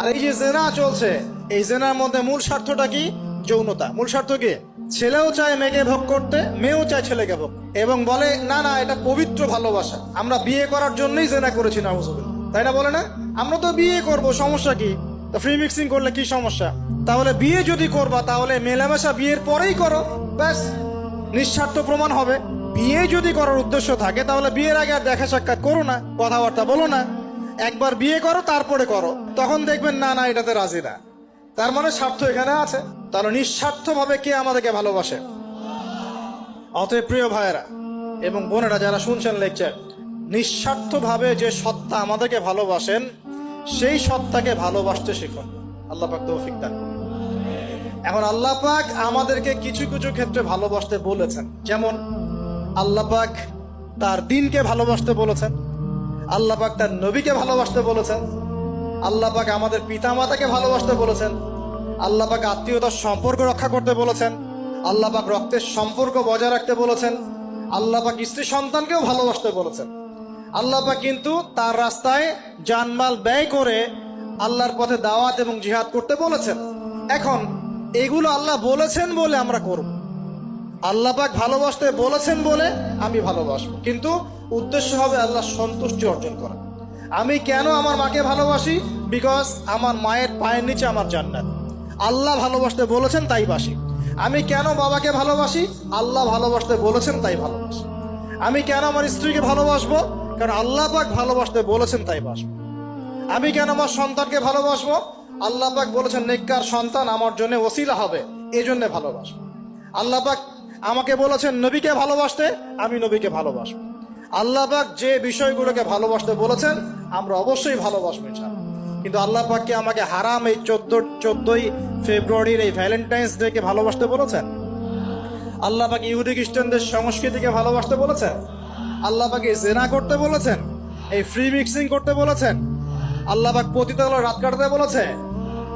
আর এই যে জেনা চলছে, এই জেনার মধ্যে মূল স্বার্থটা কি? যৌনতা। মূল স্বার্থ কি? ছেলেও চায় মেয়েকে ভোগ করতে, মেয়েও চায় ছেলেকে ভোগ। এবং বলে, না না, এটা পবিত্র ভালোবাসা। আমরা বিয়ে করার জন্যই জেনা করেছি না তাই না বলে না? আমরা তো বিয়ে করব, সমস্যা কি? তো ফ্রি মিক্সিং করলে কি সমস্যা? তাহলে বিয়ে যদি করবা, তাহলে মেলামেশা বিয়ের পরেই করো। ব্যাস, নিঃস্বার্থ প্রমাণ হবে। বিয়ে যদি করার উদ্দেশ্য থাকে, তাহলে বিয়ের আগে আর দেখা সাক্ষাৎ করো না, কথাবার্তা বলো না। একবার বিয়ে করো, তারপরে করো। তখন দেখবেন, না না, এটাতে রাজি না। তার মানে স্বার্থ এখানে আছে। তাহলে নিঃস্বার্থ ভাবে কে আমাদেরকে ভালোবাসে? অতএব প্রিয় ভাইয়েরা এবং বোনেরা, যারা শুনছেন লেকচার নিঃস্বার্থ ভাবে যে সত্তা আমাদেরকে ভালোবাসেন, সেই সত্তাকে ভালোবাসতে শিখুন। আল্লাহ পাক তৌফিক দান। এখন আল্লাহ পাক আমাদেরকে কিছু কিছু ক্ষেত্রে ভালোবাসতে বলেছেন। যেমন, আল্লাহ পাক তার দিনকে ভালোবাসতে বলেছেন। আল্লাহ পাক তার নবীকে ভালোবাসতে বলেছেন। আল্লাহ পাক আমাদের পিতামাতাকে ভালোবাসতে বলেছেন। আল্লাহ পাক আত্মীয়তার সম্পর্ক রক্ষা করতে বলেছেন। আল্লাহ পাক রক্তের সম্পর্ক বজায় রাখতে বলেছেন। আল্লাহ পাক স্ত্রী সন্তানকেও ভালোবাসতে বলেছেন। আল্লাহ পাক কিন্তু তার রাস্তায় জানমাল ব্যয় করে আল্লাহর পথে দাওয়াত এবং জিহাদ করতে বলেছেন। এখন এগুলো আল্লাহ বলেছেন বলে আমরা করব। আল্লাহ পাক ভালোবাসতে বলেছেন বলে আমি ভালোবাসবো। কিন্তু উদ্দেশ্য হবে আল্লাহ সন্তুষ্টি অর্জন করা। আমি কেন আমার মাকে ভালোবাসি? বিকজ আমার মায়ের পায়ের নিচে আমার জান্নাত। আল্লাহ ভালোবাসতে বলেছেন তাই বাসি। আমি কেন বাবাকে ভালোবাসি? আল্লাহ ভালোবাসতে বলেছেন তাই ভালোবাসি। আমি কেন আমার স্ত্রীকে ভালোবাসবো? কারণ আল্লাহ পাক ভালোবাসতে বলেছেন তাই বাসবো। আমি কেন আমার সন্তানকে ভালোবাসবো? আল্লাহ পাক বলেছেন, নেককার সন্তান আমার জন্য ওসিলা হবে এই জন্য ভালোবাসবো। আল্লাহ পাক আমাকে বলেছেন, নবীকে ভালোবাসতে আমি নবীকে ভালোবাসবো। আল্লাহ পাক যে বিষয়গুলোকে ভালোবাসতে বলেছেন, আমরা অবশ্যই ভালোবাসবো ইনশাআল্লাহ। কিন্তু আল্লাহ আমাকে হারাম এই চোদ্দ, চোদ্দই ফেব্রুয়ারির এই ভ্যালেন্টাইন্স ডেকে ভালোবাসতে বলেছেন? আল্লাহ পাক ইহুদি খ্রিস্টানদের সংস্কৃতিকে ভালোবাসতে বলেছেন? আল্লাহ পাকে জেনা করতে বলেছেন? এই ফ্রি মিক্সিং করতে বলেছেন? আল্লাহ পাক পতিতালয় রাত কাটাতে বলেছে?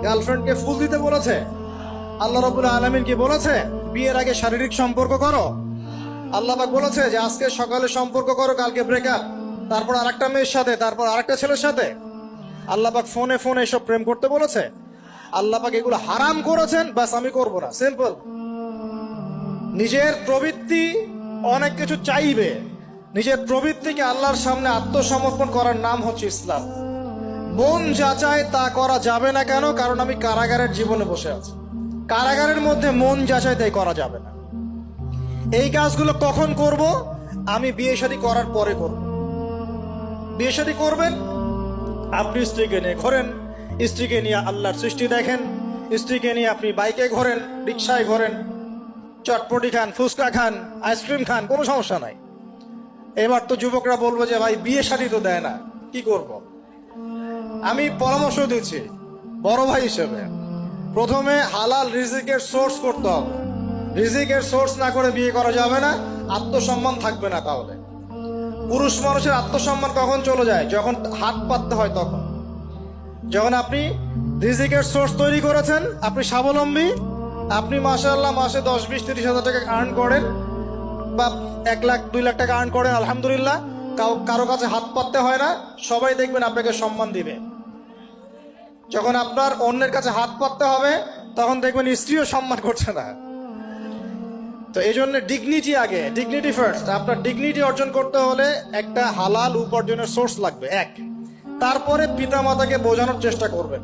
গার্লফ্রেন্ডকে ফুল দিতে বলেছে? আল্লাহ রবুল্লা আলমিন কি বলেছে? বিয়ের আগে শারীরিক সম্পর্ক করো। আল্লাহবাক বলেছে যে, আজকে সকালে সম্পর্ক করো, কালকে ব্রেকআপ তারপর আরেকটা মেয়ের সাথে, তারপর আরেকটা ছেলের সাথে। আল্লাহবাক ফোনে ফোনে এসব প্রেম করতে বলেছে। আল্লাহবাক এগুলো হারাম করেছেন, বাস আমি করব না। সিম্পল নিজের প্রবৃত্তি অনেক কিছু চাইবে। নিজের প্রবৃত্তিকে আল্লাহর সামনে আত্মসমর্পণ করার নাম হচ্ছে ইসলাম। মন যাচাই তা করা যাবে না কেন? কারণ আমি কারাগারের জীবনে বসে আছি। কারাগারের মধ্যে মন যাচাই তাই করা যাবে না। এই কাজগুলো কখন করব? আমি বিয়ে শাদী করার পরে করব। বিয়ে শাদী করবেন? আপনি স্ত্রীকে নিয়ে ঘোরেন, স্ত্রীকে নিয়ে আল্লাহর সৃষ্টি দেখেন, স্ত্রীকে নিয়ে আপনি বাইকে ঘোরেন রিক্সায় ঘোরেন, চটপটি খান, ফুচকা খান, আইসক্রিম খান, কোনো সমস্যা নাই। এবার তো যুবকরা বলব যে, ভাই, বিয়ে শাদী তো দেয় না, কি করব। আমি পরামর্শ দিচ্ছি, বড় ভাই হিসেবে। প্রথমে হালাল রিজিকের সোর্স করতে হবে। রিজিকের সোর্স না করে বিয়ে করা যাবে না, আত্মসম্মান থাকবে না তাহলে। পুরুষ মানুষের আত্মসম্মান কখন চলে যায়? যখন হাত পাততে হয় তখন। যখন আপনি রিজিকের সোর্স তৈরি করেছেন, আপনি স্বাবলম্বী, আপনি মাসে আল্লাহ মাসে দশ বিশ তিরিশ হাজার টাকা আর্ন করেন বা এক লাখ, দুই লাখ টাকা আর্ন করেন, আলহামদুলিল্লাহ কারও কাছে হাত পাততে হয় না, সবাই দেখবেন আপনাকে সম্মান দিবে। যখন আপনার অন্যের কাছে হাত পাততে হবে, তখন দেখবেন স্ত্রীও সম্মান করছে না। তো এই জন্য ডিগনিটি আগে ডিগনিটি ফার্স্ট আপনার ডিগনিটি অর্জন করতে হলে একটা হালাল উপার্জনের সোর্স লাগবে, এক। তারপরে পিতামাতাকে বোঝানোর চেষ্টা করবেন।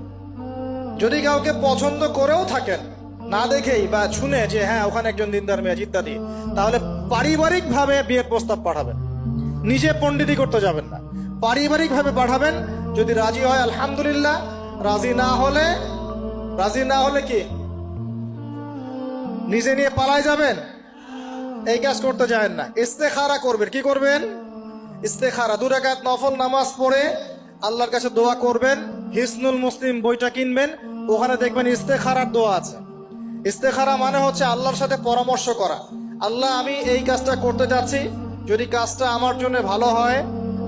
যদি কাউকে পছন্দ করেও থাকেন, না দেখেই বা শুনে যে হ্যাঁ ওখানে একজন দিনদার মেয়ে ইত্যাদি তাহলে পারিবারিক ভাবে বিয়ের প্রস্তাব পাঠাবেন। নিজে পণ্ডিতি করতে যাবেন না। পারিবারিক ভাবে পাঠাবেন, যদি রাজি হয়, আলহামদুলিল্লাহ রাজি না হলে, রাজি না হলে কি? নিজে নিয়ে পালায় যাবেন? এই কাজ করতে যাবেন না। ইস্তেখারা করবেন। কি করবেন? ইস্তেখারা। দু রাকাত নফল নামাজ পড়ে আল্লাহর কাছে দোয়া করবেন, হিসনুল মুসলিম বইটা কিনবেন, ওখানে দেখবেন ইস্তেখারার দোয়া আছে। ইস্তেখারা মানে হচ্ছে আল্লাহর সাথে পরামর্শ করা। আল্লাহ, আমি এই কাজটা করতে যাচ্ছি। যদি কাজটা আমার জন্য ভালো হয়,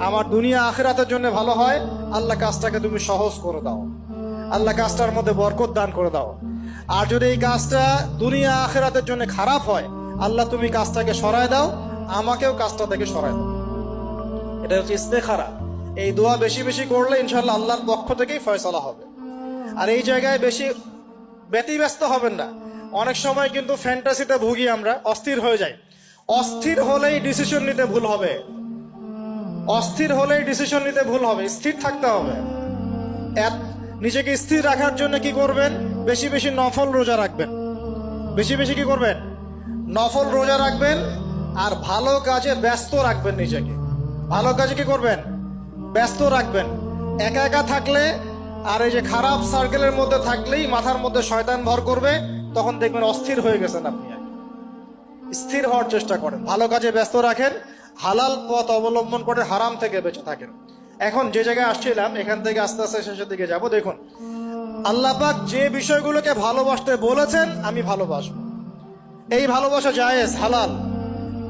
আমার দুনিয়া আখেরাতের জন্য ভালো হয়, আল্লাহ কাজটাকে তুমি সহজ করে দাও। আল্লাহ কাজটার মধ্যে বরকত দান করে দাও। আর যদি এই কাজটা দুনিয়া আখেরাতের জন্য খারাপ হয়, আল্লাহ তুমি কাজটাকে সরায় দাও, আমাকেও কাজটা থেকে সরায় দাও। এটা হচ্ছে ইস্তেখারা। এই দোয়া বেশি বেশি করলে ইনশাল্লাহ আল্লাহর পক্ষ থেকেই ফয়সলা হবে। আর এই জায়গায় বেশি ব্যতিব্যস্ত হবেন না। অনেক সময় কিন্তু ফ্যান্টাসিতে ভুগি আমরা, অস্থির হয়ে যাই। অস্থির হলেই ডিসিশন নিতে ভুল হবে। অস্থির হলেই ডিসিশন নিতে ভুল হবে। স্থির থাকতে হবে। নিজেকে স্থির রাখার জন্য কি করবেন? বেশি বেশি নফল রোজা রাখবেন। বেশি বেশি কি করবেন? নফল রোজা রাখবেন আর ভালো কাজে ব্যস্ত রাখবেন নিজেকে। ভালো কাজে কি করবেন? ব্যস্ত রাখবেন। একা একা থাকলে আর এই যে খারাপ সার্কেলের মধ্যে থাকলেই মাথার মধ্যে শয়তান ভর করবে, তখন দেখবেন অস্থির হয়ে গেছেন আপনি। স্থির হওয়ার চেষ্টা করেন। ভালো কাজে ব্যস্ত রাখেন, হালাল পথ অবলম্বন করে হারাম থেকে বেঁচে থাকেন। এখন যে জায়গায় আসছিলাম, এখান থেকে আস্তে আস্তে শেষের দিকে যাব। দেখুন, আল্লাহ পাক যে বিষয়গুলোকে ভালোবাসতে বলেছেন, আমি ভালোবাসব। এই ভালোবাসা জায়েজ, হালাল।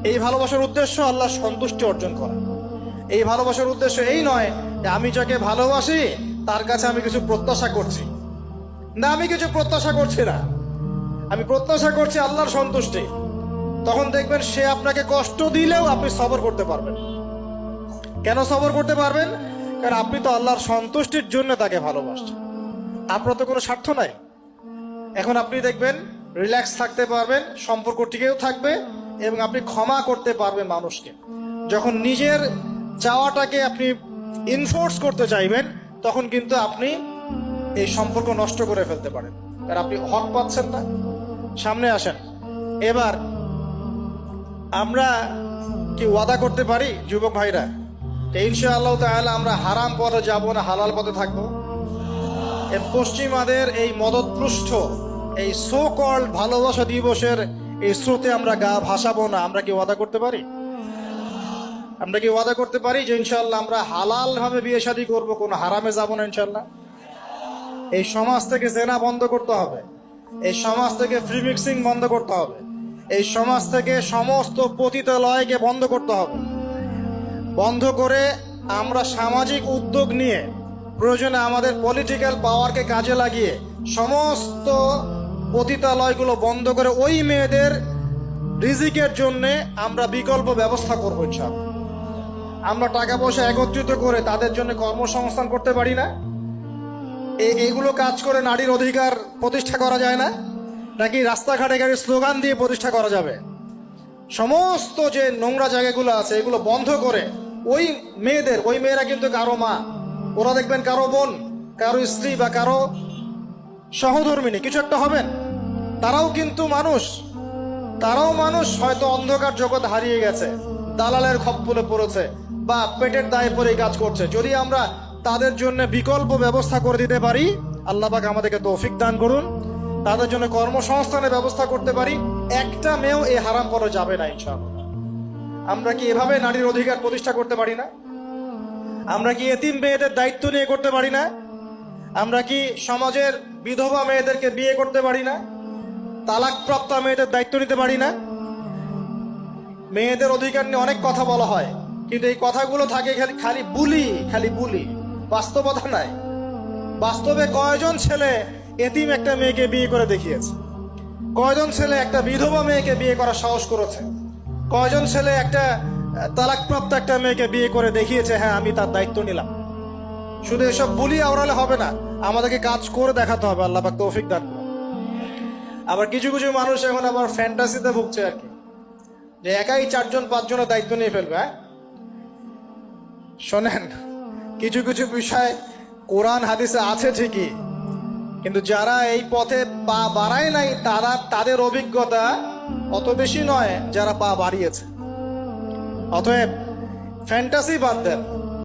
এই ভালোবাসার উদ্দেশ্য আল্লাহ সন্তুষ্টি অর্জন করা এই ভালোবাসার উদ্দেশ্য এই নয় যে আমি যাকে ভালোবাসি, তার কাছে আমি কিছু প্রত্যাশা করছি। না, আমি কিছু প্রত্যাশা করছি না। আমি প্রত্যাশা করছি আল্লাহর সন্তুষ্টি। তখন দেখবেন সে আপনাকে কষ্ট দিলেও আপনি সবর করতে পারবেন। কেন সবর করতে পারবেন? কারণ আপনি তো আল্লাহর সন্তুষ্টির জন্য তাকে ভালোবাসছেন। আপনার তো কোনো স্বার্থ নাই। এখন আপনি দেখবেন রিল্যাক্স থাকতে পারবেন, সম্পর্ক টিকেও থাকবে এবং আপনি ক্ষমা করতে পারবেন মানুষকে। যখন নিজের চাওয়াটাকে আপনি ইনফোর্স করতে চাইবেন, তখন কিন্তু আপনি এই সম্পর্ক নষ্ট করে ফেলতে পারেন। কারণ আপনি হক পাচ্ছেন না। সামনে আসেন। এবার আমরা কি ওয়াদা করতে পারি, যুবক ভাইরা? ইনশাআল্লাহ তাহলে আমরা হারাম পথে যাব না, হালাল পথে থাকব। পশ্চিমাদের এই মদতপৃষ্ঠ এই সো কল্ড ভালোবাসা দিবসের এই স্রোতে আমরা গা ভাসাবো না, আমরা কি ওয়াদা করতে পারি? আমরা কি ওয়াদা করতে পারি যে ইনশাল্লাহ আমরা হালাল ভাবে বিয়ে শাদী করব, কোনো হারামে যাব না ইনশাল্লাহ এই সমাজ থেকে জেনা বন্ধ করতে হবে। এই সমাজ থেকে ফ্রি মিক্সিং বন্ধ করতে হবে। এই সমাজ থেকে সমস্ত পতিতালয়কে বন্ধ করতে হবে। বন্ধ করে আমরা সামাজিক উদ্যোগ নিয়ে প্রয়োজনে আমাদের পলিটিক্যাল পাওয়ারকে কাজে লাগিয়ে সমস্ত পতিতালয়গুলো বন্ধ করে ওই মেয়েদের রিজিকের জন্য আমরা বিকল্প ব্যবস্থা করব ইনশাআল্লাহ। আমরা টাকা পয়সা একত্রিত করে তাদের জন্য কর্মসংস্থান করতে পারি না। এগুলো কাজ করে নারীর অধিকার প্রতিষ্ঠা করা যায় না। নাকি রাস্তাঘাটে গাড়ির স্লোগান দিয়ে প্রতিষ্ঠা করা যাবে? সমস্ত যে নোংরা জায়গাগুলো আছে, এগুলো বন্ধ করে ওই মেয়েদের, ওই মেয়েরা কিন্তু কারও মা। ওরা দেখবেন কারও বোন, কারও স্ত্রী বা কারও সহধর্মিনী, কিছু একটা হবেন। তারাও কিন্তু মানুষ। তারাও মানুষ, হয়তো অন্ধকার জগৎ হারিয়ে গেছে, দালালের খপ্পলে পড়েছে বা পেটের দায়ে এই কাজ করছে। যদি আমরা তাদের জন্য বিকল্প ব্যবস্থা করে দিতে পারি, আল্লাহ আমাদেরকে তৌফিক দান করুন। তাদের জন্য কর্মসংস্থানের ব্যবস্থা করতে পারি। একটা মেয়েও এই হারাম করা যাবে না ইনশাআল্লাহ। আমরা কি এভাবে নারীর অধিকার প্রতিষ্ঠা করতে পারি না? আমরা কি এতিম মেয়েদের দায়িত্ব নিয়ে করতে পারি না? আমরা কি সমাজের বিধবা মেয়েদেরকে বিয়ে করতে পারি না? তালাকপ্রাপ্ত মেয়েদের দায়িত্ব নিতে পারি না? মেয়েদের অধিকার নিয়ে অনেক কথা বলা হয়, কিন্তু এই কথাগুলো থাকে খালি খালি বুলি খালি বুলি। বাস্তবতা নাই। বাস্তবে কয়জন ছেলে এতিম একটা মেয়েকে বিয়ে করে দেখিয়েছে? কয়জন ছেলে একটা বিধবা মেয়েকে বিয়ে করার সাহস করেছে? কয়জন ছেলে একটা তালাকপ্রাপ্ত একটা মেয়েকে বিয়ে করে দেখিয়েছে হ্যাঁ আমি তার দায়িত্ব নিলাম। শুধু এসব বুলি আওড়ালে হবে না, আমাদেরকে কাজ করে দেখাতে হবে, আল্লাহ পাক তৌফিক দান। আবার কিছু কিছু মানুষ এখন আবার ফ্যান্টাসিতে ভুগছে আর কি। যে একাই চারজন, পাঁচজনের দায়িত্ব নিয়ে ফেলবে হ্যাঁ? শোনেন, কিছু কিছু বিষয় কোরআন, হাদিসে আছে ঠিকই কিন্তু যারা এই পথে পা বাড়ায় নাই, তারা তাদের অভিজ্ঞতা অত বেশি নয় যারা পা বাড়িয়েছে। অতএব ফ্যান্টাসি বাদ দেন।